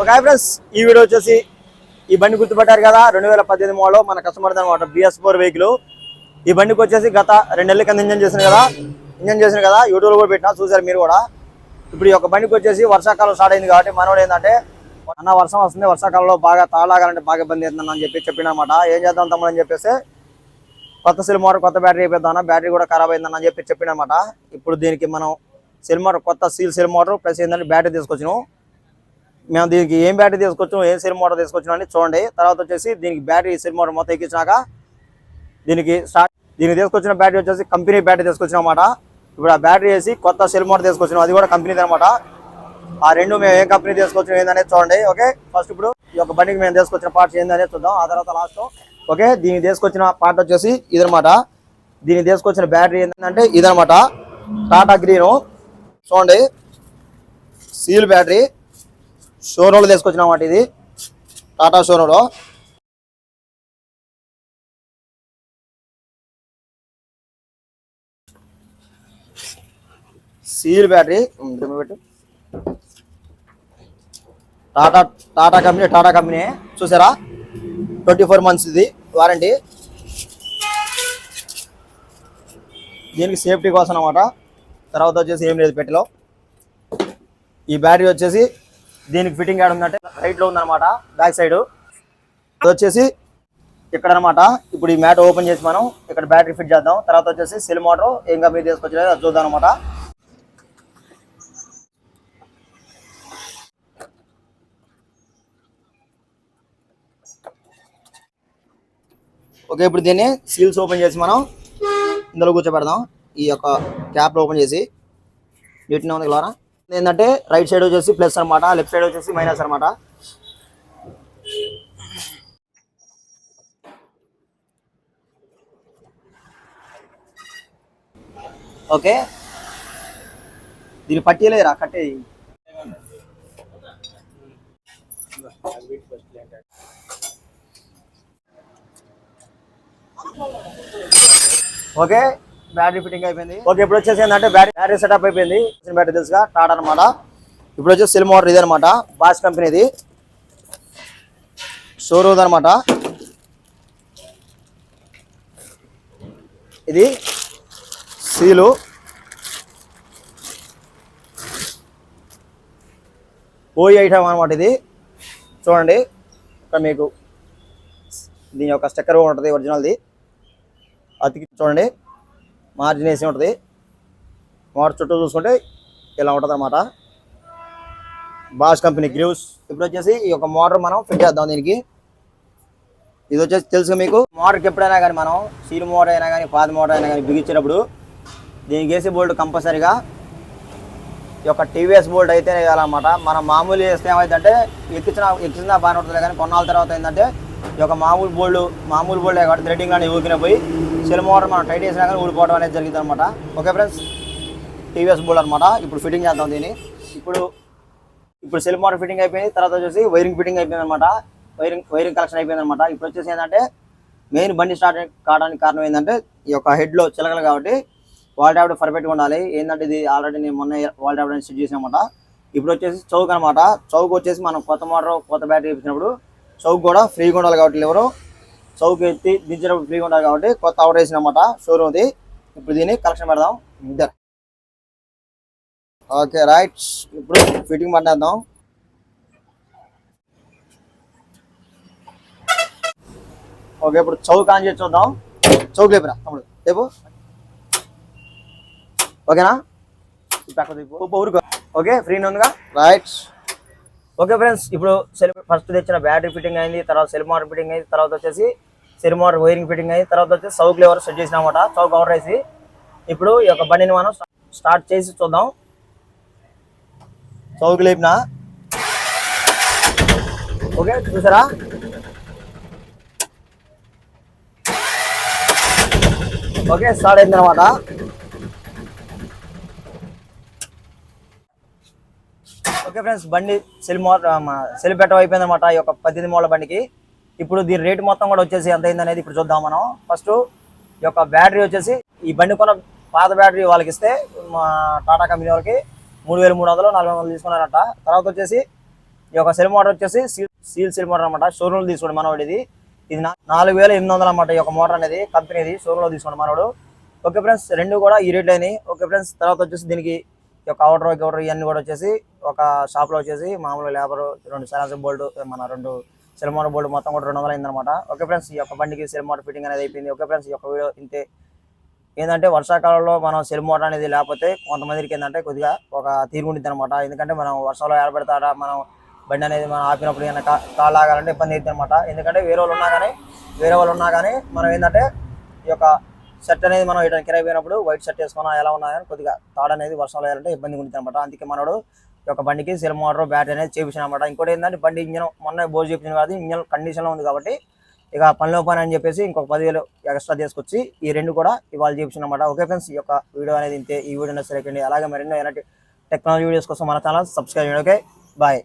Okay friends ఈ video వచ్చేసి ఈ బండి గుర్తుపెట్టారు కదా రెండు వేల పద్దెనిమిది మోడల్ మన కస్టమర్ అనమాట బిఎస్ ఫోర్ వెహికల్ ఈ బండికి వచ్చేసి గత రెండు నెలల కింద ఇంజన్ చేసిన కదా ఇంజన్ చేసిన కదా యూట్యూబ్లో కూడా పెట్టినా చూసారు మీరు కూడా. ఇప్పుడు ఈ యొక్క బండికి వచ్చేసి వర్షాకాలం స్టార్ట్ అయింది కాబట్టి మనోడు ఏంటంటే అన్న వర్షం వస్తుంది వర్షాకాలంలో బాగా తాళాగాలంటే బాగా ఇబ్బంది అవుతుందని అని చెప్పి చెప్పినమాట ఏం చేద్దాం తమ్ముడు అని చెప్పేసి కొత్త సెల్ మోటార్ కొత్త బ్యాటరీ అయిపోద్దాం బ్యాటరీ కూడా ఖరాబ్ అయిందని అని చెప్పి చెప్పినమాట ఇప్పుడు దీనికి మనం సెల్ మోటార్ కొత్త సీల్ సెల్ మోటార్ ప్లస్ ఏంటంటే బ్యాటరీ తీసుకొచ్చినాం. మేము దీనికి ఏం బ్యాటరీ తీసుకొచ్చినాం ఏం సెల్ మోటార్ తీసుకొచ్చినాం అని చూడండి. తర్వాత వచ్చేసి దీనికి బ్యాటరీ సెల్ మోటార్ మొత్తం ఎక్కించినాక దీనికి స్టార్ట్ దీనికి తీసుకొచ్చిన బ్యాటరీ వచ్చేసి కంపెనీ బ్యాటరీ తీసుకొచ్చిన అనమాట ఇప్పుడు ఆ బ్యాటరీ వేసి కొత్త సెల్ మోటార్ తీసుకొచ్చినాం. అది కూడా కంపెనీది అనమాట ఆ రెండు మేము ఏం కంపెనీ తీసుకొచ్చినాం ఏందనేది చూడండి. ఓకే? ఫస్ట్ ఇప్పుడు ఈ యొక్క బండికి మేము తీసుకొచ్చిన పార్ట్స్ ఏందనేది చూద్దాం. ఆ తర్వాత లాస్ట్ ఓకే? దీన్ని తీసుకొచ్చిన పార్ట్ వచ్చేసి ఇదనమాట దీన్ని తీసుకొచ్చిన బ్యాటరీ ఏంటంటే ఇదనమాట టాటా గ్రీను. చూడండి. Seal battery. షోరూంలో తీసుకొచ్చిన అన్నమాట ఇది. టాటా షోరూంలో. Seal battery. పెట్టు. Tata Tata company Tata company. చూసారా? ట్వంటీ ఫోర్ మంత్స్ ఇది వారంటీ. దీనికి సేఫ్టీ కోసం అనమాట తర్వాత వచ్చేసి ఏం లేదు పెట్టిలో. ఈ బ్యాటరీ వచ్చేసి దీనికి ఫిట్టింగ్ యాడ్ ఉందంటే రైట్లో ఉందన్నమాట బ్యాక్ సైడ్. అది వచ్చేసి ఇక్కడ అనమాట ఇప్పుడు ఈ మ్యాట్ ఓపెన్ చేసి మనం ఇక్కడ బ్యాటరీ ఫిట్ చేద్దాం. తర్వాత వచ్చేసి సెల్ మోటార్ ఇంకా మీరు తీసుకొచ్చిన చూద్దాం అనమాట ఓకే ఇప్పుడు దీన్ని సీల్స్ ఓపెన్ చేసి మనం ఇందులో కూర్చోబెడదాం. ఈ యొక్క క్యాప్ ఓపెన్ చేసి. నీట్గా ఉంది క్లారా ఏంటంటే రైట్ సైడ్ వచ్చేసి ప్లస్ అనమాట లెఫ్ట్ సైడ్ వచ్చేసి మైనస్ అనమాట ఓకే. దీని పట్టీలేరా కట్టేది ఓకే? బ్యాటరీ ఫిట్టింగ్ అయిపోయింది. ఓకే ఇప్పుడు వచ్చేసి ఏంటంటే బ్యాటరీ బ్యాటరీ సెటప్ అయిపోయింది. బ్యాటరీ తెలుసుగా టాటా అనమాట ఇప్పుడు వచ్చేసి సెల్ మోటర్ ఇది అనమాట బాస్ కంపెనీది షోరూమ్ అనమాట ఇది సీలు. ఓయి ఐటమ్ అనమాట ఇది. చూడండి. ఇక్కడ మీకు దీని యొక్క స్టెక్కర్ ఉంటుంది ఒరిజినల్ది అతికి చూడండి. మార్జిన్ వేసి ఉంటుంది. మోటార్ చుట్టూ చూసుకుంటే ఇలా ఉంటుంది అనమాట బాష్ కంపెనీ గ్రీవ్స్ ఇప్పుడు వచ్చేసి ఈ యొక్క మోటార్ మనం ఫిట్ చేద్దాం దీనికి. ఇది వచ్చేసి తెలుసు మీకు. మోటార్కి ఎప్పుడైనా కానీ మనం సీల్ మోటార్ అయినా కానీ పాత మోటార్ అయినా కానీ బిగించేటప్పుడు దీనికి వేసి బోల్ట్ కంపల్సరీగా ఈ యొక్క టీవీఎస్ బోల్ట్ అయితే వేయాలన్నమాట మనం మామూలు వేస్తే ఏమైందంటే ఎక్కించిన ఎక్కించిన బాగానే ఉంటుంది కానీ కొన్నాళ్ళ తర్వాత ఏంటంటే ఈ యొక్క మామూలు బోల్డ్ మామూలు బోల్డ్ కాబట్టి థ్రెడ్డింగ్ లాంటి ఊకిన పోయి సెల్ మోటార్ మనం టైట్ చేసినా కానీ ఊడిపోవడం అనేది జరిగింది అనమాట ఓకే ఫ్రెండ్స్ టీవీఎస్ బోల్డ్ అనమాట ఇప్పుడు ఫిట్టింగ్ చేద్దాం దీన్ని. ఇప్పుడు ఇప్పుడు సెల్ మోటార్ ఫిట్టింగ్ అయిపోయింది. తర్వాత వచ్చేసి వైరింగ్ ఫిట్టింగ్ అయిపోయింది అనమాట వైరింగ్ వైరింగ్ కలెక్షన్ అయిపోయింది అనమాట ఇప్పుడు వచ్చేసి ఏంటంటే మెయిన్ బండి స్టార్ట్ కావడానికి కారణం ఏంటంటే ఈ యొక్క హెడ్లో చిలకలు కాబట్టి వాల్ ట్యాబ్లెట్ పర్ఫెక్ట్గా ఉండాలి. ఏంటంటే ఇది ఆల్రెడీ నేను మొన్న వాల్ ట్యాబ్లెట్ సెట్ చేసామన్నమాట ఇప్పుడు వచ్చేసి చౌక్ అనమాట చౌక్ వచ్చేసి మనం కొత్త మోటార్ కొత్త బ్యాటరీ ఇచ్చినప్పుడు చౌక్ కూడా ఫ్రీగా ఉండాలి కాబట్టి ఎవరు చౌక్ ఎత్తి దించినప్పుడు ఫ్రీగా ఉండాలి కాబట్టి కొత్త ఆర్డర్ వేసిన అనమాట షోరూమ్ది. ఇప్పుడు దీన్ని కలెక్షన్ పెడదాం. ఇద్దరు. Okay right. ఇప్పుడు ఫిట్టింగ్ పట్టేద్దాం. ఓకే ఇప్పుడు చౌక్ ఆన్ చేసి చూద్దాం. చౌక్ లేపురా తమ్ముడు. లేపు. ఓకేనా? ఈ ఊరుకో. ఓకే ఫ్రీ ఉందిగా? రైట్. ఓకే ఫ్రెండ్స్ ఇప్పుడు సెల్ ఫస్ట్ తెచ్చిన బ్యాటరీ ఫిట్టింగ్ అయింది తర్వాత సెల్ మోటార్ ఫిట్టింగ్ అయింది తర్వాత వచ్చేసి సెల్ మోటార్ వైరింగ్ ఫిట్టింగ్ అయింది తర్వాత వచ్చేసి చౌక్ లెవర్ సెట్ చేసిన అనమాట చౌక్ కవర్ వేసి. ఇప్పుడు ఈ యొక్క బండిని మనం స్టార్ట్ చేసి చూద్దాం. చౌక్ లేపిన? ఓకే చూసారా? ఓకే స్టార్ట్ అయింది అనమాట ఓకే ఫ్రెండ్స్ బండి సెల్ మోటర్ సెల్ పెట్ట అయిపోయింది అనమాట ఈ యొక్క పద్దెనిమిది మూల బండికి. ఇప్పుడు దీని రేటు మొత్తం కూడా వచ్చేసి ఎంత అయింది అనేది ఇప్పుడు చూద్దాం మనం. ఫస్ట్ ఈ యొక్క బ్యాటరీ వచ్చేసి ఈ బండి కొన్న పాత బ్యాటరీ వాళ్ళకి ఇస్తే మా టాటా కంపెనీ వాళ్ళకి మూడు వేలు మూడు వందలు నాలుగు వందలు తీసుకున్నారట. తర్వాత వచ్చేసి ఈ యొక్క సెల్ మోటార్ వచ్చేసి సీల్ సీల్ సెల్ మోటార్ అనమాట షోరూమ్ తీసుకోండి మనవాడు ఇది ఇది నాలుగు వేల ఎనిమిది వందలు అనమాట ఈ యొక్క మోటార్ అనేది కంపెనీది. షోరూంలో తీసుకోండి మనవాడు. ఓకే ఫ్రెండ్స్ రెండు కూడా ఈ రేట్లు అయినాయి. ఓకే ఫ్రెండ్స్ తర్వాత వచ్చేసి దీనికి యొక్క అవుటర్ అవుటర్ ఇవన్నీ కూడా వచ్చేసి ఒక షాప్లో వచ్చేసి మామూలు లేబర్ రెండు సైలెన్సర్ బోల్డ్ మన రెండు సెల్ బోల్డ్ మొత్తం కూడా రెండు వందలు అయిందనమాట ఓకే ఫ్రెండ్స్ ఈ యొక్క బండికి సెల్ ఫిట్టింగ్ అనేది అయిపోయింది. ఓకే ఫ్రెండ్స్ ఈ యొక్క వీడియో ఇంతే. ఏంటంటే వర్షాకాలంలో మనం సెల్మోటార్ అనేది లేకపోతే కొంతమందికి ఏంటంటే కొద్దిగా ఒక తీరుగుండిద్ది అనమాట ఎందుకంటే మనం వర్షంలో ఏర్పడతారా మనం బండి అనేది మనం ఆపినప్పుడు ఏమైనా కా కాళ్ళు ఆగాలంటే ఇబ్బంది అవుతుంది అనమాట ఎందుకంటే వేరే వాళ్ళు ఉన్నా కానీ వేరే వాళ్ళు ఉన్నా కానీ మనం ఏంటంటే ఈ యొక్క షర్ట్ అనేది మనం ఇటు కిరాయి పోయినప్పుడు వైట్ షర్ట్ వేసుకున్నా ఎలా ఉన్నాయని కొద్దిగా తాడు అనేది వర్షంలో వేయాలంటే ఇబ్బంది ఉంటుంది అనమాట అందుకే మనోడు ఒక బండికి సెల్ మోటార్ బ్యాటరీ అనేది చేపించిన అనమాట ఇంకోటి ఏంటంటే బండి ఇంజన్ మొన్న బోర్డు చేపించిన కాదు ఇంజన్ కండిషన్లో ఉంది కాబట్టి ఇక పనిలో పని అని చెప్పేసి ఇంకొక పదివేలు ఎక్స్ట్రా తీసుకొచ్చి ఈ రెండు కూడా ఇవాళ చేపించిన అనమాట ఓకే ఫ్రెండ్స్ ఈ యొక్క వీడియో అనేది ఇంతే. ఈ వీడియో నచ్చలేకండి అలాగే మరెన్నో ఎలాంటి టెక్నాలజీ వీడియోస్ కోసం మన ఛానల్ సబ్స్క్రైబ్ చేయండి. ఓకే? బాయ్